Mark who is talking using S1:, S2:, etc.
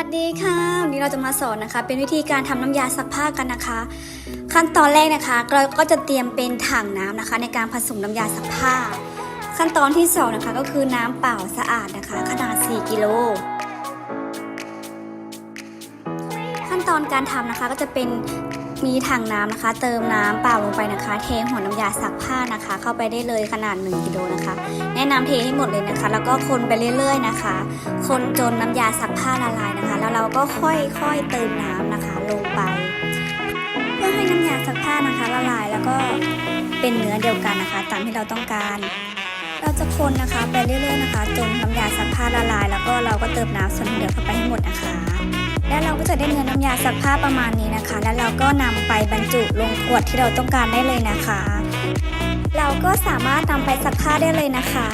S1: ัสดีค่ะวันนี้เราจะมาสอนนะคะ เป็นวิธีการทำน้ำยาซักผ้ากันนะคะ ขั้นตอนแรกนะคะเราก็จะเตรียมเป็นถังน้ำนะคะ ในการผสมน้ำยาซักผ้า ขั้นตอนที่สองนะคะก็คือน้ำเปล่าสะอาดนะคะ ขนาด 4 กิโลขั้นตอนการทำนะคะก็จะเป็น มีถังน้ำนะคะ เติมน้ำเปล่าลงไปนะคะ เทหัวน้ำยาซักผ้านะคะ เข้าไปได้เลยขนาด 1กิโลนะคะ แนะนำเทให้หมดเลยนะคะ แล้วก็คนไปเรื่อย ๆนะคะ คนจนน้ำยาซักผ้าละลายนะคะ แล้วเราก็ค่อยๆเติมน้ำนะคะลงไป เพื่อให้น้ำยาซักผ้านะคะละลายแล้วก็เป็นเนื้อเดียวกันนะคะ ตามที่เราต้องการ เราจะคนนะคะไปเรื่อยๆนะคะ จนน้ำยาซักผ้าละลาย แล้วก็เราก็เติมน้ำส่วนเหลือเข้าไปให้หมดนะคะ แล้วเราก็จะได้เนื้อน้ำยาซักผ้าประมาณนี้นะคะ แล้วเราก็นำไปบรรจุลงขวดที่เราต้องการได้เลยนะคะ เราก็สามารถนำไปซักผ้าได้เลยนะคะ